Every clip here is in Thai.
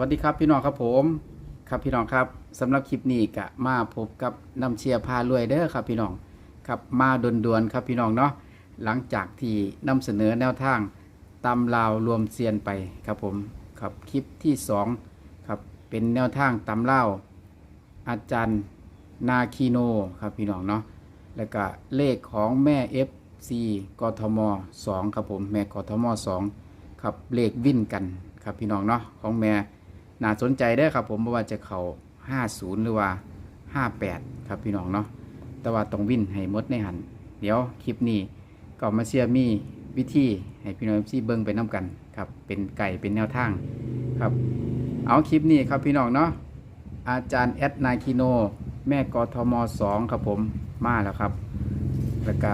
วัสดีครับพี่น้องครับผม ครับพี่น้องครับสำหรับคลิปนี้กะมาพบกับน้ำเชียร์พารวยเด้อครับพี่น้องครับมาด่วนๆครับพี่น้องเนาะหลังจากที่นำเสนอแนวทางตำลาวรวมเซียนไปครับผมครับคลิปที่สองครับเป็นแนวทางตำลาวอาจารย์นาคีโนครับพี่น้องเนาะแล้วก็เลขของแม่ FC กทม 2 ครับผมแม่กทม 2 ครับเลขวิ่นกันครับพี่น้องเนาะของแม่ น่าสนใจได้ครับผมเพราะว่าจะเข้า50หรือว่า 58 ครับพี่น้องเนาะแต่ว่าต้องวิ่นให้มดในหัน เดี๋ยวคลิปนี้ก็มาเชียร์มีวิธีให้พี่น้องซีเบิ้งไปน้ากันครับเป็นไก่เป็นแนวทางครับ เอาคลิปนี้ครับพี่น้องเนาะอาจารย์แอดนาคิโน แม่กทม2ครับผมมาแล้วครับ แล้วก็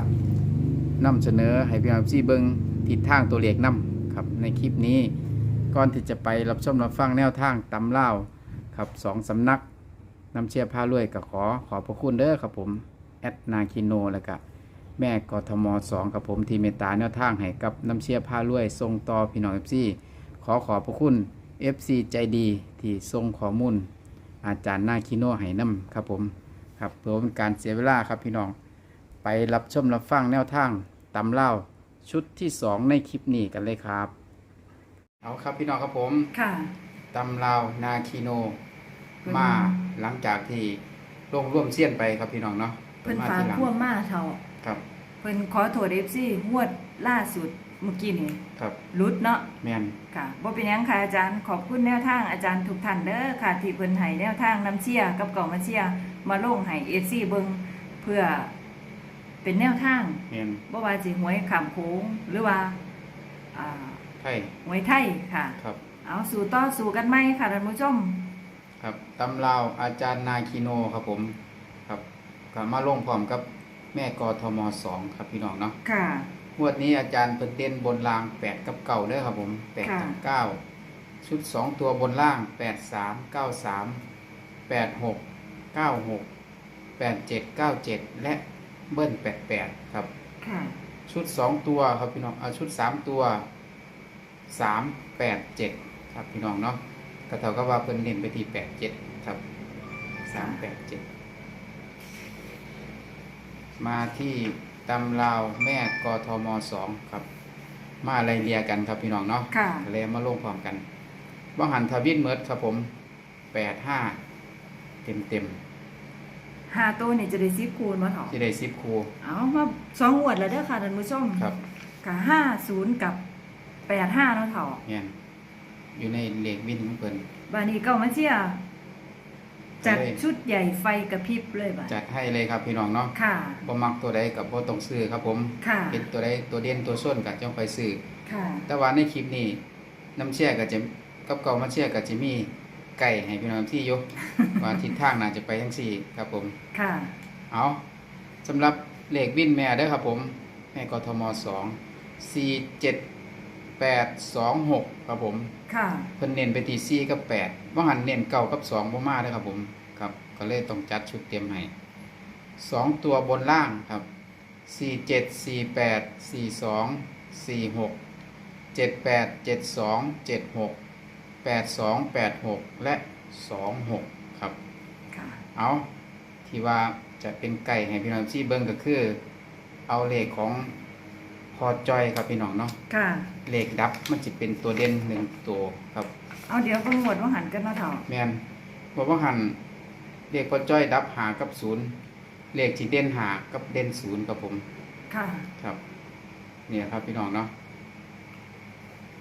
นำเสนอให้พี่น้องซีเบิ้งทิศทางตัวเลขนำครับในคลิปนี้ ก่อนที่จะไปรับชมรับฟังแนวทางตำเล่าครับสองสำนักนำเชียร์พารวยก็ขอขอพระคุณเด้อครับผมแอดนาคิโนแล้วก็แม่กทม2ครับผมที่เมตตาแนวทางให้กับน้ำเชียร์พารวยส่งต่อพี่น้องเอฟซีขอขอบพระคุณ FC ใจดีที่ส่งข้อมูลอาจารย์นาคิโนให้นำครับผมครับเพื่อเป็นการเสียเวลาครับพี่น้อง ไปรับชมรับฟังแนวทางตำเล่าชุดที่สองในคลิปนี้กันเลยครับ เอาครับพี่น้องครับผมค่ะ ตำเล่านาคีโนมาหลังจากที่ลงร่วมเสี้ยนไปครับพี่น้องเนาะเพิ่นมาฝากทีหลังพ่วงมาเท่าครับเพิ่นขอโทษ FC งวดล่าสุดเมื่อกี้นี่ครับรุดเนาะแมนค่ะบ่เป็นหยังค่ะอาจารย์ขอบคุณแนวทางอาจารย์ทุกท่านเด้อค่ะ ที่เพิ่นให้แนวทางน้ำเชียร์กับเก่ามาเชียร์มาลงให้ FC เบิ่งเพื่อเป็นแนวทางแมนบ่ว่าสิหวยขามโค้งหรือว่าอ่า ไทยหวยไทยค่ะ ครับ เอาสู่ต่อสู่กันไหมค่ะท่านผู้ชม ครับตำเล่าอาจารย์นาคีโนครับผมครับก็มาลงพร้อมกับแม่กทมสองครับพี่น้องเนาะค่ะ งวดนี้อาจารย์เพิ่นเด่นบนรางแปดกับเก่าเด้อครับผมแปดค่ะกับเก้าชุดสองตัวบนล่างแปดสามเก้าสามแปดหกเก้าหกแปดเจ็ดเก้าเจ็ดและเบิ้ลแปดแปดครับ ค่ะ ชุดสองตัวครับพี่น้องเอาชุดสามตัว สามแปดเจ็ดครับพี่น้องเนาะก็เท่ากับว่าเพิ่นเน้นไปที่แปดเจ็ดครับสามแปดเจ็ดมาที่ตำลาวแม่กทมสองครับ มาอะไรเรียกันครับพี่น้องเนาะค่ะเลยมาลงพร้อมกันว่างหันทวินเมิร์ดครับผมแปดห้าเต็มเต็มหาตัวนี่จะได้10คูณบ่เถาะๆที่ได้ซิปครูเอามาสองงวดแล้วเด้อค่ะท่านผู้ชมครับกับห้าศูนย์กับ แปดห้าเนาะเถ่าเนี่ยอยู่ในเลขวินของเพิ่นบานี้เก้ามาเชียร์จัดเลยชุดใหญ่ไฟกระพริบเลยบ่าจัดให้เลยครับพี่น้องเนาะค่ะบ่มักตัวใดกับบ่ต้องซื้อครับผมค่ะเป็นตัวใดตัวเด่นตัวส้นกับจ้องไปซื้อค่ะ แต่ว่าในคลิปนี้น้ำเชี่ยก็จะกับเก่ามาเชี่ยก็จะมีไก่ให้พี่น้องที่อยกว่าทิศทางน่าจะไปทั้งสี่ครับผมค่ะเอาสำหรับเลขวินแม่เด้อครับผมแม่กทมสองสี่เจ็ด แปดสองหกครับผมค่ะ เพิ่นเน้นไปที่สี่กับแปดว่าหันเน้นเก่ากับสองบ่มาเด้อครับผมครับ ก็เลยต้องจัดชุดเตรียมให้สองตัวบนล่างครับสี่เจ็ดสี่แปดสี่สองสี่หกเจ็ดแปดเจ็ดสองเจ็ดหกแปดสองแปดหกและสองหกครับ ค่ะ เอาที่ว่าจะเป็นไก่ให้พี่น้องที่เบิ้งก็คือ เอาเลขของพ อจอยครับพี่น้องเนาะค่ะ เลขดับมันจะเป็นตัวเด่นหนึ่งตัวครับ เอาเดี๋ยวเพิ่งหมดว่าหันกันเนาะเถ่าแมนบอกว่าหันเลขพอจ้อยดับหากับศูนย์เลขที่เด่นหากับเด่นศูนย์ครับผมค่ะ ครับ เนี่ยครับพี่น้องเนาะ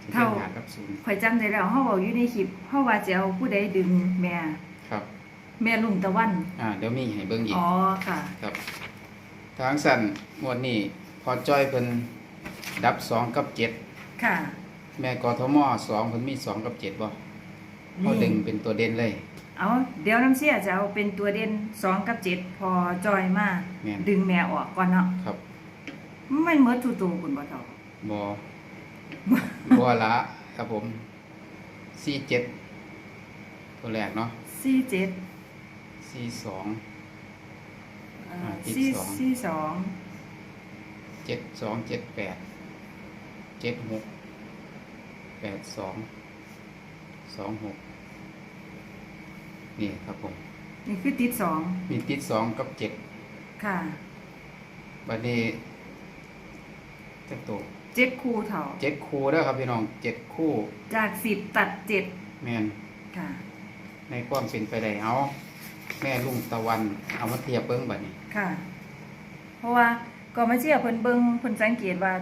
ที่เท่าเด่นหากับศูนย์ข่อยจำได้แล้วเฮาบอกอยู่ในคลิปเฮาว่าจะเอาผู้ใดดึงแม่ ครับ แม่ลุงตะวัน อ่าเดี๋ยวมีให้เบิ้งอีกอ๋อค่ะ ครับ ทางสั่นงวดนี้พอจ้อยเพิ่น ดับสองกับเจ็ดค่ะ แม่กทมสองเพิ่นมีสองกับเจ็ดบ่เขาดึงเป็นตัวเด่นเลย เอาเดี๋ยวน้ำเสียจะเอาเป็นตัวเด่นสองกับเจ็ดพอจอยมาแม่น ดึงแม่ออกก่อนเนาะครับมันเหมือนตูตูคุณบ่เท่าบอ บัวละครับผมสี่เจ็ดตัวแรกเนาะสี่เจ็ดสี่สองเอ่ออ่าติดสี่สอง สี่สองเจ็ดสองเจ็ดแปด เจ็ดหกแปดสองสองหกนี่ครับผม นี่คือติดสองมีติดสองกับเจ็ดค่ะบัดนี้จักตัวเจ็ดคู่เท่าเจ็ดคู่เด้อครับพี่น้องเจ็ดคู่จากสิบตัดเจ็ดแม่นค่ะ ในความเป็นไปได้เอาแม่ลุงตะวันเอามาเทียบเบิ้งบัดนี้ค่ะ เพราะว่าก็มาเชื่อเพิ่นเบิ่งเพิ่นสังเกตว่า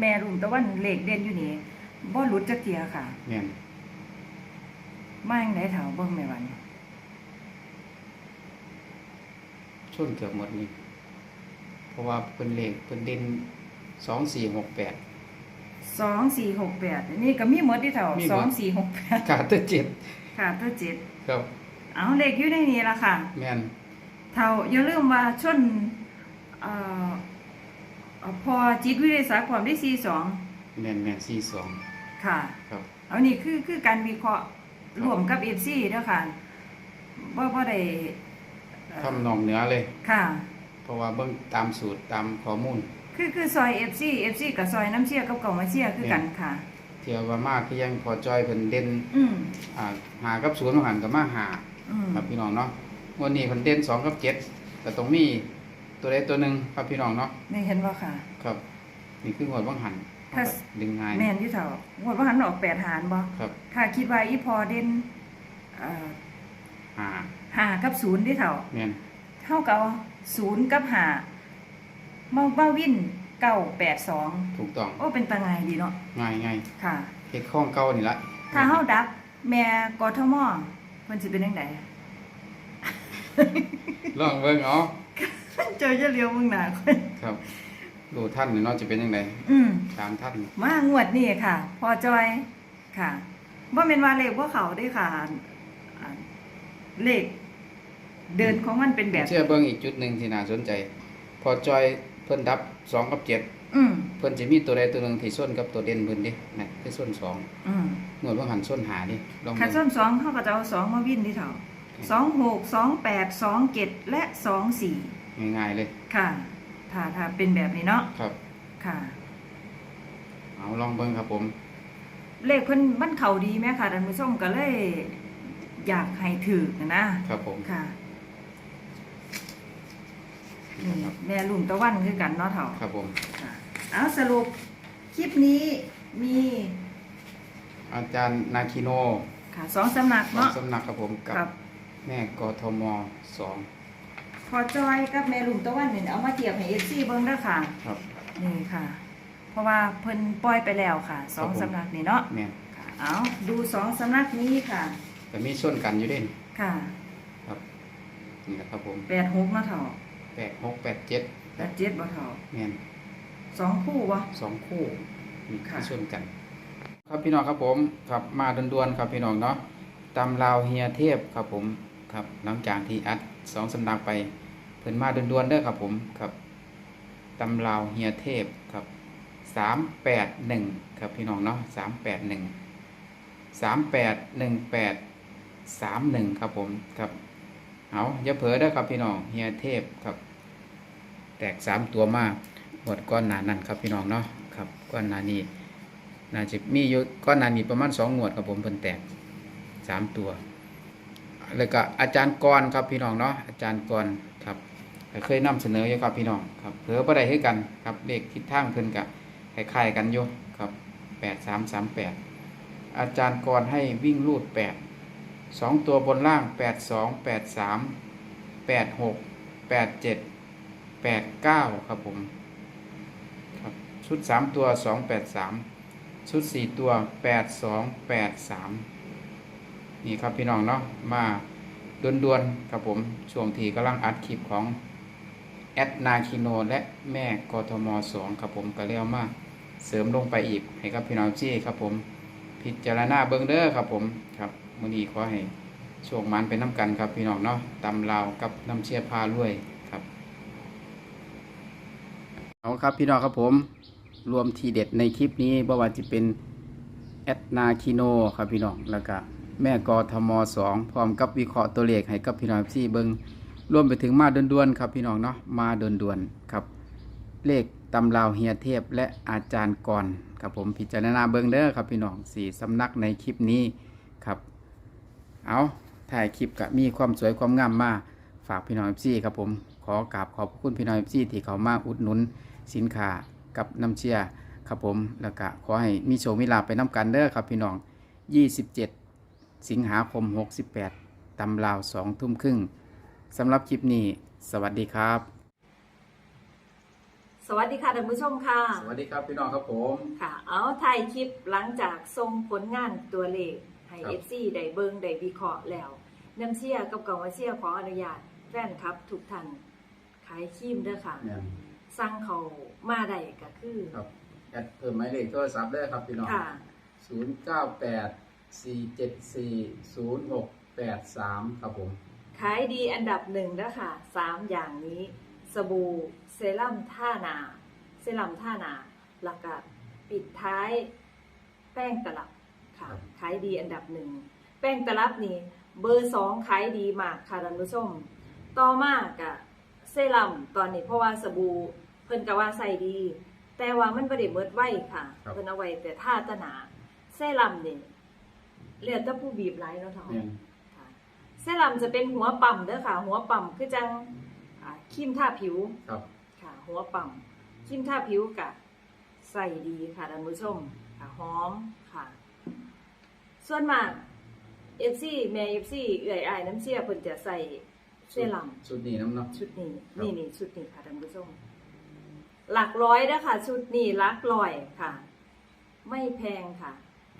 แม่รุ่มตะวันเลขเด่นอยู่นี่บ่หลุดจักเทียค่ะแม่นมาจังไดเฒ่าเบิ่งแม่วันชนเกือบหมดนี่เพราะว่าเพิ่นเลขเพิ่นเด่นสองสี่หกแปด สองสี่หกแปดนี่ก็มีหมดที่เท่ามีหมด สองสี่หกแปดขาดแต่เจ็ดค่ะตัวเจ็ดครับ เอาเลขอยู่ในนี้ละค่ะ แม่นเท่าอย่าลืมว่าชนเอ่อ เอ่อพอจิตวิทยาศาสตร์ความได้สี่สองแม่นแม่นสี่สองค่ะ ครับ เอานี่คือคือการวิเคราะห์รวมกับเอฟซีเด้อค่ะว่าว่าได้เอ่อทำนองเหนือเลย ค่ะ เพราะว่าเบิ่งตามสูตรตามข้อมูล คือคือซอยเอฟซีเอฟซีกับซอยน้ำเชี่ยกับเก่ามาเชี่ยคือกันค่ะ เที่ยวว่ามากคือยังพอจอยเพิ่นเด่นอืมอ่าหากับศูนย์มาหันกับมาหาอืมครับพี่น้องเนาะวันนี้เพิ่นเด่นสองกับเจ็ดแต่ตรงมี ตัวใดตัวหนึ่งครับพี่น้องเนาะนี่เห็นว่าค่ะ ครับ นี่คืองวดว่างหันถ้า ดึงง่าย แม่นที่เท่าหมดว่าหันออกแปดหารบ่ครับ ค่ะคิดว่าอีพอเด่นเอ่อหาหากับศูนย์ที่เท่า แม่นเท่ากับศูนย์กับหาเมาเมาวินเก้าแปดสองถูกต้องโอ้เป็นตาไงายดีเนาะง่ายง่ายค่ะ เฮ็ดข้องเก่านี่ละถ้าเฮาดับ แม่กทมเพิ่นสิเป็นจังไดลองเบิ่งเอา เจอจะเลียวมึงหน้าคนครับดูท่านนี่เนาะจะเป็นยังไงอืมตามท่านมางวดนี้ค่ะ พอจอยค่ะบ่แม่นว่าเลขบ่เขาเด้ค่ะอ่าเลขเดินของมันเป็นแบบ เชื่อเบิ่งอีกจุดหนึ่งที่น่าสนใจ พอจอยเพิ่นดับสองกับเจ็ดอืมเพิ่นจะมีตัวใดตัวหนึ่งที่ส้นกับตัวเด่นเพิ่นเดินะคือส้นสองอืมงวดว่างหันส้นหาดิลองคันเบิ่งส้นสองเขาก็จะเอาสองมาวินที่เท่าสองหกสองแปดสองเจ็ดและสองสี่ ง่ายๆเลย ค่ะ ถ้าถ้าเป็นแบบนี้เนาะ ครับ ค่ะ เอาลองเบิ่งครับผม เลขเพิ่นมันเข้าดีแม่ค่ะท่านผู้ชมก็เลย อยากให้ถือนะ ครับผมค่ะนี่นี่ครับแม่ลุงตะวันคือกันเนาะเถ่าครับผมค่ะเอาสรุปคลิปนี้มีอาจารย์นาคิโนค่ะสองสำนักสองเนาะสำนักครับผมกับ ครับ แม่กทมสอง พอจอยกับแม่ลุงตะวันเนี่ยเอามาเทียบให้ FC เบิ่งเด้อค่ะ ครับนี่ค่ะ เพราะว่าเพิ่นปล่อยไปแล้วค่ะสองครับผมสำนักนี่เนาะแม่นค่ะเอาดูสองสำนักนี้ค่ะ แต่มีส้นกันอยู่เด่นค่ะครับนี่แหละครับผมแปดหกเนาะเถ่าแปดหกแปดเจ็ดแปดเจ็ดบ่เถ่าแม่นสองคู่วะสองคู่นี่ค่ะที่ส้นกัน ครับพี่น้องครับผมครับมาด่วนๆครับพี่น้องเนาะตำราวเฮียเทพครับผม ครับหลังจากที่อัดสองสำนักไป เพิ่นมาด่วนๆเด้อครับผมครับตำราวเฮียเทพครับสามแปดหนึ่งครับพี่น้องเนาะสามแปดหนึ่งสามแปดหนึ่งแปดสามหนึ่งครับผมครับเอาอย่าเผลอเด้อครับพี่น้องเฮียเทพครับ แตกสามตัวมากหมดก้อนหนานั่นครับพี่น้องเนาะครับก้อนหนานี้น่าจะมีอยู่ก้อนหนานี้ประมาณสองงวดครับผมเพิ่นแตกสามตัว แล้วก็อาจารย์กรครับพี่น้องเนาะอาจารย์กรครับเคยนำเสนออยู่ครับพี่น้องครับเผื่อบ่ได้ให้กันครับเลขทิศทางเพิ่นกะคล้ายๆกันอยู่ครับแปดสามสามแปดอาจารย์กรให้วิ่งรูดแปดสองตัวบนล่างแปดสองแปดสามแปดหกแปดเจ็ดแปดเก้าครับผมครับชุดสามตัวสองแปดสามชุดสี่ตัวแปดสองแปดสาม นี่ครับพี่น้องเนาะมาด่วนๆครับผมช่วงที่กำลังอัดคลิปของแอดนาคิโนและแม่กทมสองครับผมก็เรียกมาเสริมลงไปอีกให้กับพี่น้องจี้ครับผม พิจารณาเบิ้งเด้อครับผมครับมือนี้ขอให้โชคมันเป็นน้ำกันครับพี่น้องเนาะตำลาวกับน้ำเชียพาด้วยครับเอาครับพี่น้องครับผม รวมทีเด็ดในคลิปนี้บ่ว่าจะเป็นแอดนาคิโนครับพี่น้องแล้วก็ แม่กทมสองพร้อมกับวิเคราะห์ตัวเลขให้กับพี่น้องที่เบิงรวมไปถึงมาด่วนๆครับพี่น้องเนาะมาด่วนๆครับ เลขตำราวเฮียเทพและอาจารย์กรครับผมพิจารณาเบิงเด้อครับพี่น้องสี่สำนักในคลิปนี้ครับ เอาถ่ายคลิปก็มีความสวยความงามมาฝากพี่น้อง FC ครับผมขอกราบขอบคุณพี่น้อง FC ที่เขามาอุดหนุนสินค้ากับน้ำเชียครับผมแล้วก็ขอให้มีโชคมีลาไปน้ำกันเด้อครับพี่น้อง 27 สิงหาคม 68 ตำราว2ทุ่มครึ่งสำหรับคลิปนี้ สวัสดีครับ สวัสดีค่ะท่านผู้ชมค่ะ สวัสดีครับพี่น้องครับผม ค่ะ เอาถ่ายคลิปหลังจากส่งผลงานตัวเลขให้ครับ FC ได้เบิงได้วิเคราะห์แล้วน้ำเชียกับกองมาเชียขออนุญาตแฟนครับทุกท่านขายครีมเด้อค่ะเนี่ยสั่งเขามาได้ก็คือ ครับแอดเพิ่มหมายเลขโทรศัพท์ได้ครับพี่น้องค่ะ 0984740683 ครับผม ขายดีอันดับหนึ่งแล้วค่ะสามอย่างนี้ สบู่เซรั่มท่านา เซรั่มท่านา หลักก็ปิดท้ายแป้งตลับค่ะ ครับ ขายดีอันดับหนึ่ง แป้งตลับนี่เบอร์สองขายดีมากค่ะท่านผู้ชม ต่อมากกะเซรั่มตอนนี้เพราะว่าสบู่เพิ่นก็ว่าใส่ดี แต่ว่ามันบ่ได้เมิดไว้ค่ะ ครับ เพิ่นเอาไว้แต่ท่าตะหนา เซรั่มนี่ เรียกแต่ผู้บีบไหลายเนาะเท่าเนี่ยค่ะเซรั่มจะเป็นหัวปั๊มเด้อค่ะ หัวปั๊มคือจังอ่าครีมทาผิว ครับ ค่ะหัวปั๊มครีมทาผิวกะใส่ดีค่ะท่านผู้ชมค่ะหอมค่ะ ส่วนมากเอฟซีแม่เอฟซีเอื่อยอายน้ำเชี่ยเพิ่นจะใส่เซรั่มชุดนี้น้ำเนาะชุดนี้ครับ นี่นี่ชุดนี้ค่ะท่านผู้ชม หลักร้อยเด้อค่ะชุดนี้หลักร้อยค่ะ ไม่แพงค่ะ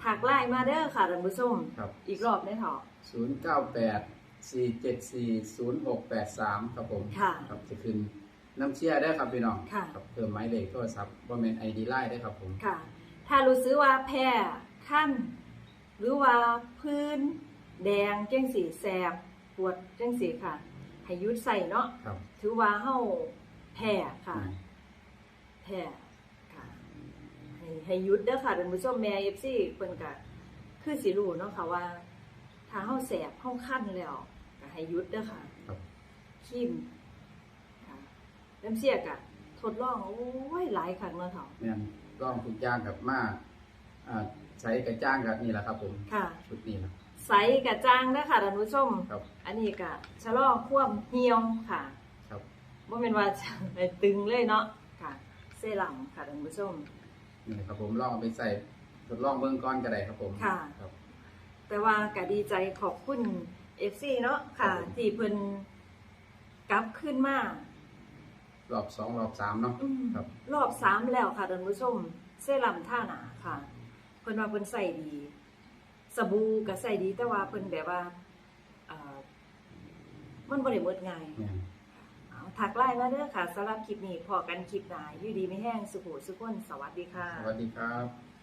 ถักไล่มาเด้อค่ะท่านผู้ชมครับ อีกรอบได้อเถอะ0984740683ครับผมค่ะครับจะขึ้นน้ำเชียร์ได้ครับพี่น้องค่ะครับเพิ่มหมายเลขโทรศัพท์ว่าเป็นไอดีไลน์ได้ครับผม ค่ะ ถ้ารู้สึกว่าแพ้ขั้น หรือว่าพื้น แดงจังสีแสบปวดจังสีค่ะให้หยุดใส่เนาะครับถือว่าเฮาแพ้ค่ะอืมแพ้ค่ะ ให้ให้หยุดเด้อค่ะท่านผู้ชมแม่ FC เพิ่นก็คือสิรู้เนาะค่ะว่า ถ้าเฮาแสบเฮาคันแล้วก็ให้หยุดเด้อค่ะครับคิมค่ะน้ำเสียกะทดลองโอ้ยหลายครั้งแล้วเถาะเนี่ยร่องทุกอย่างกับมาอ่าใช้กระจ้างกับนี่แหละครับ ผมค่ะ ชุดนี้นะ ใสกะจ้างเด้อค่ะท่านผู้ชม ครับ อันนี้กะชะลอความเหี่ยวค่ะ ครับ บ่แม่นว่าจะไปตึงเลยเนาะค่ะเซรั่มค่ะท่านผู้ชม นี่ครับผมลองเอาไปใส่ทดลองเบื้องก้อนก็ได้ครับผมค่ะ ครับ แต่ว่ากะดีใจขอบคุณ FC เนาะค่ะ ครับผม ที่เพิ่นกลับขึ้นมารอบสองรอบสามเนาะ อืมครับ รอบสามแล้วค่ะท่านผู้ชมเซรั่มท่าหนาค่ะเพิ่นว่าเพิ่นใส่ดี สบู่ก็ใส่ดีแต่ว่าเพิ่นแบบว่าเอ่อมันบ่ได้หมดง่าย เนี่ยเอา ถักไลน์มาเด้อค่ะสำหรับคลิปนี้พอกันคลิปหนาอยู่ดีไม่แห้งสุขสุขคนสวัสดีค่ะ สวัสดีครับ